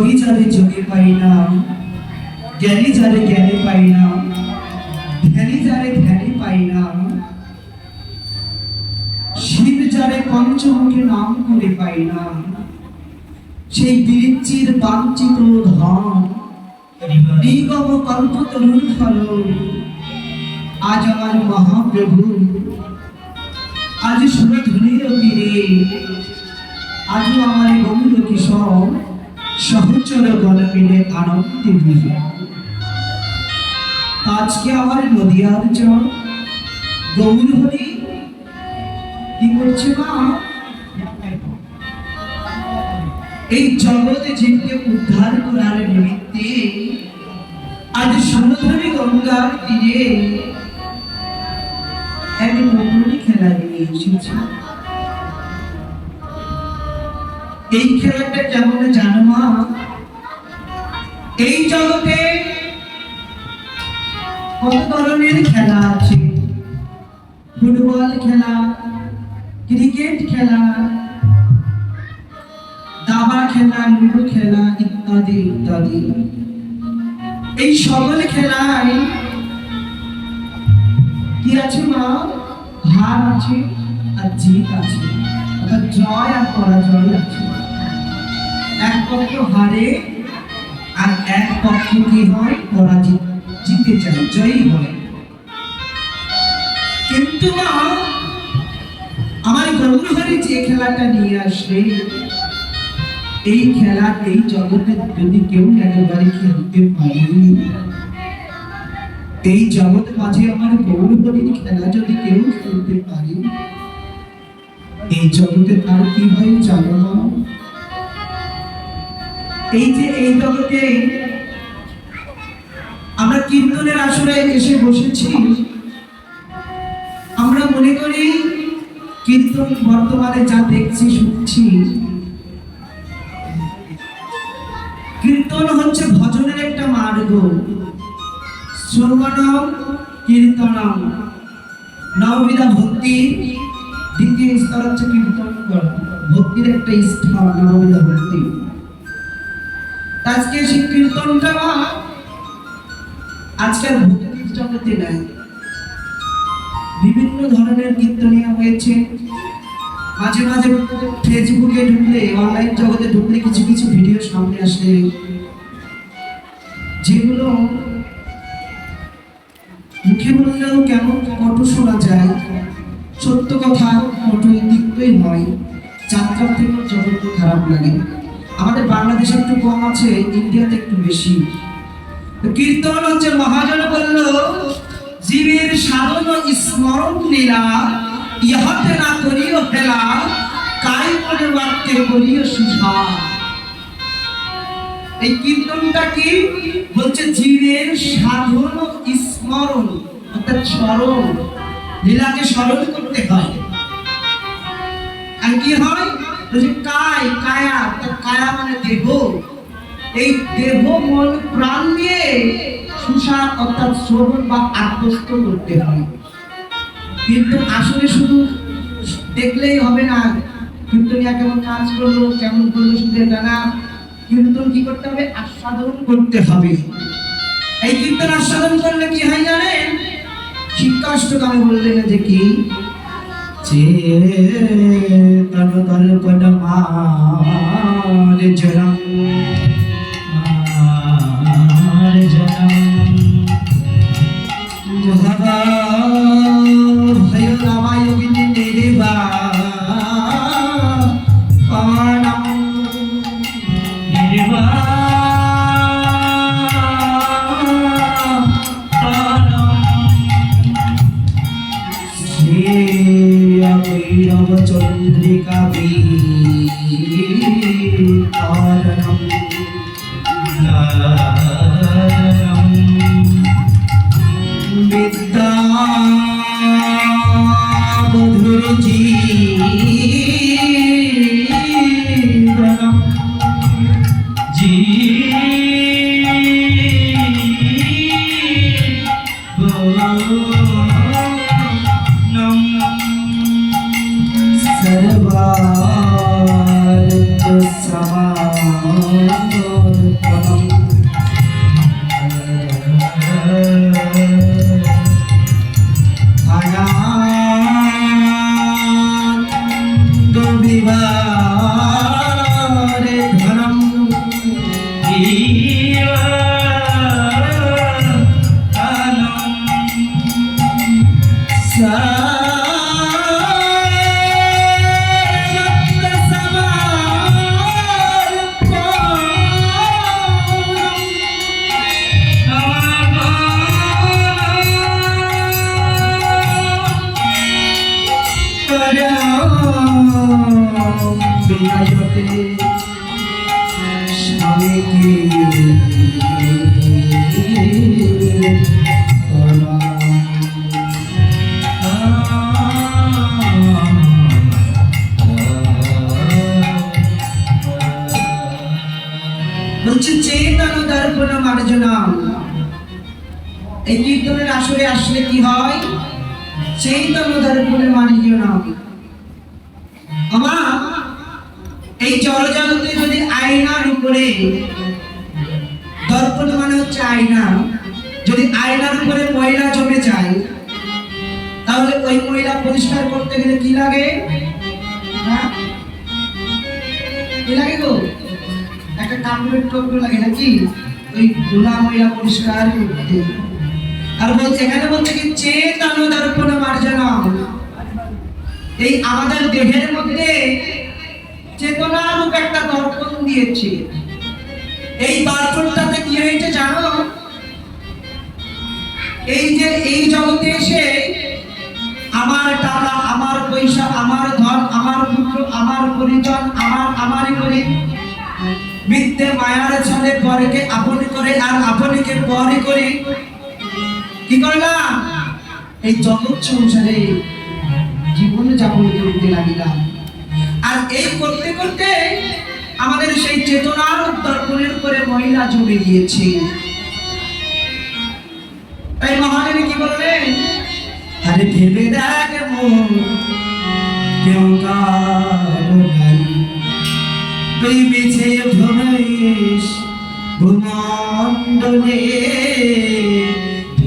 যোগী যারে যোগে পাই না জ্ঞানী যারে জ্ঞানে পাই না ধ্যানী যারে ধ্যানে পাই না শিব যারে পঞ্চমুখে নাম করে পাই না সেই বিরিচির বাঞ্ছিত ধাম, নিগম কল্প তরুণ ফল। আজ আমার মহাপ্রভু, আজ সুরধুনির তীরে, আজও আমার গৌর কিশোর। সহচর গণ মিলে আনন্দে ভিজে আজকে আমার নদিয়ার চর গৌর হরি কি করছে মা? এই জগৎ জীবকে উদ্ধার করার নিমিত্তে আজ সুরধুনি গঙ্গার তীরে এক নতুন খেলা নিয়ে এসেছে। এই খেলাটা কেমন জানো মা? এই জগতে কত ধরনের খেলা আছে? ফুটবল খেলা, ক্রিকেট খেলা, দাবা খেলা, লুডো খেলা ইত্যাদি ইত্যাদি। এই সকল খেলায় কি আছে মা? হার আছে আর জিত আছে। জয় আর পরাজয় আছে। এক পক্ষ হারে আর এক পক্ষ কি হয়? পরাজিত। জিতে যায় জয়ী হয়। কিন্তু মা, আমার গৌরহরি যে খেলাটা নিয়ে আসলে এই খেলা, এই জগতে যদি কেউ একেবারে খেলতে পারে? এই জগৎ মাঝে আমার গৌরহরির খেলা যদি কেউ খেলতে পারে, এই জগতে তার কি হয় জানো না এই যে এই জগতে আমরা কীর্তনের আসরে এসে বসেছি, আমরা মনে করি কীর্তন বর্তমানে যা দেখছি, শুনছি। কীর্তন হচ্ছে ভজনের একটা মার্গ। শ্রবণম কীর্তনম নববিধা ভক্তি, দ্বিতীয় স্তর হচ্ছে কীর্তন করা। ভক্তির একটা স্থান নববিধা ভক্তি। আজকে সেই কীর্তনটা আজকাল ভক্তির জগতে নাই। বিভিন্ন ধরনের কীর্তনিয়া হয়েছে। মাঝে মাঝে ফেসবুকে ঢুকলে, অনলাইন জগতে ঢুকলে কিছু কিছু ভিডিও সামনে আসে। যেগুলো মুখে বললেও কেমন কটু শোনা যায়। সত্য কথা কটু তিক্তই হয়। যাত্রার থেকেও জগৎ খারাপ লাগে। আমাদের বাংলাদেশে একটু কম আছে, ইন্ডিয়াতে একটু বেশি। কীর্তন হচ্ছে, মহাজন বলল, জীবের সাধন স্মরণ লীলা ইহাতে না করিও ফেলা কাই মনে বাক্যে করিও সুষা এই কীর্তনটা কি? বলছে, জীবের সাধন স্মরণ, অর্থাৎ স্মরণ, লীলাকে স্মরণ করতে হয়। আর কি হয়? বলছে কায়, কায়া অর্থাৎ কায়া মানে দেহ। এই দেহ মন, প্রাণ নিয়ে সুষা অর্থাৎ শ্রবণ বা আত্মস্থ করতে হয়। কিন্তু আসলে শুধু দেখলেই হবে না, কীর্তনিয়া কেমন কাজ করল, কেমন করল শুধু এটা না কীর্তন কি করতে হবে? আস্বাদন করতে হবে। এই কীর্তন আস্বাদন করলে কি হয় জানেন? শিক্ষাষ্টকামে বললেন যে কি? चेतन कल्पना जलम। 감사합니다. বলছে চেতন দর্পণ মার্জনা এই কীর্তনের আসরে আসলে কি হয় চেতন দর্পণ মার্জনা আমার এই জলজগতে যদি আয়নার উপরে, দর্পণ মানে হচ্ছে আয়না, যদি আয়নার উপরে ময়লা জমে যায়, তাহলে ওই ময়লা পরিষ্কার করতে গেলে কি লাগে? হ্যাঁ? কি লাগে গো? একটা কাপড়ের টুকরো লাগে নাকি? ওই ধুলা ময়লা পরিষ্কার করতে। আর বলছে, এখানে বলছে কি, চেতন দর্পণ মার্জনা এই আমাদের দেহের মধ্যে চেতনারূপ একটা দর্পণ দিয়েছে। এই দর্পণটাতে কি হয়েছে জানো? এই যে এই জগতে এসে আমার টাকা, আমার পয়সা, আমার ধন, আমার পুত্র, আমার পরিজন, আমার আমারই করে মিথ্যে মায়ার ছলে পরকে আপন করে আর আপনকে পরে করে কি করলাম এই জগৎ সংসারে জীবন যাপন করতে লাগিলাম আর এই করতে করতে আমাদের সেই চেতনার দর্পণের উপরে মহিলা জমে গিয়েছে। তাই মহাদেবী কি বললেন? আরে ভেবে দেখ কেউ ভ্রমেশ ভূমণ্ডলে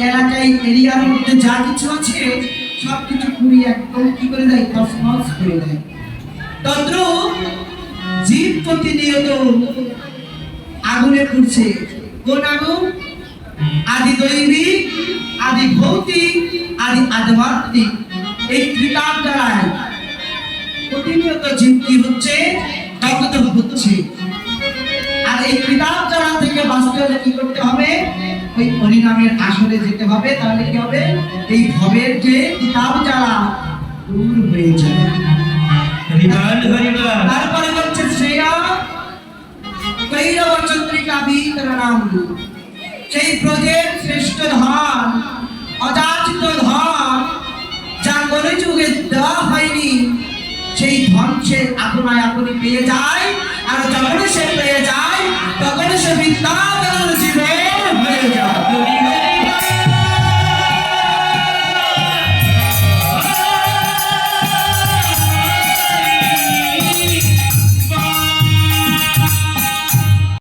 এলাকায় এরিয়ার মধ্যে যা কিছু আছে সব কিছু একদম কি করে দেয়? করে দেয়। তদ্রুপ জীব প্রতিনিয়ত আগুনে পুড়ছে। কোন আগুন? আদি দৈবিক আদি ভৌতিক আদি আধ্যাত্মিক। এই ত্রিকাল দ্বারায় প্রতিনিয়ত জীবটি হচ্ছে দগ্ধ হচ্ছে। আর এই কিতাব যারা থেকে বাঁচতে হলে কি করতে হবে? ওই হরিনামের আসরে যেতে হবে তাহলে কি হবে? এই ভবের যে কিতাব যারা দূর হয়ে যাবে। তারপরে হচ্ছে শ্রেয়া কৈরব চন্দ্রিকা বিতরণাম সেই ব্রজের শ্রেষ্ঠ ধন, অযাচিত ধন যা কোনো যুগে দেওয়া হয়নি, সেই ধন সে আপনায় আপনি পেয়ে যায়, আর যখন সে পেয়ে যায় তখন সে বিদ্যাধর জীবে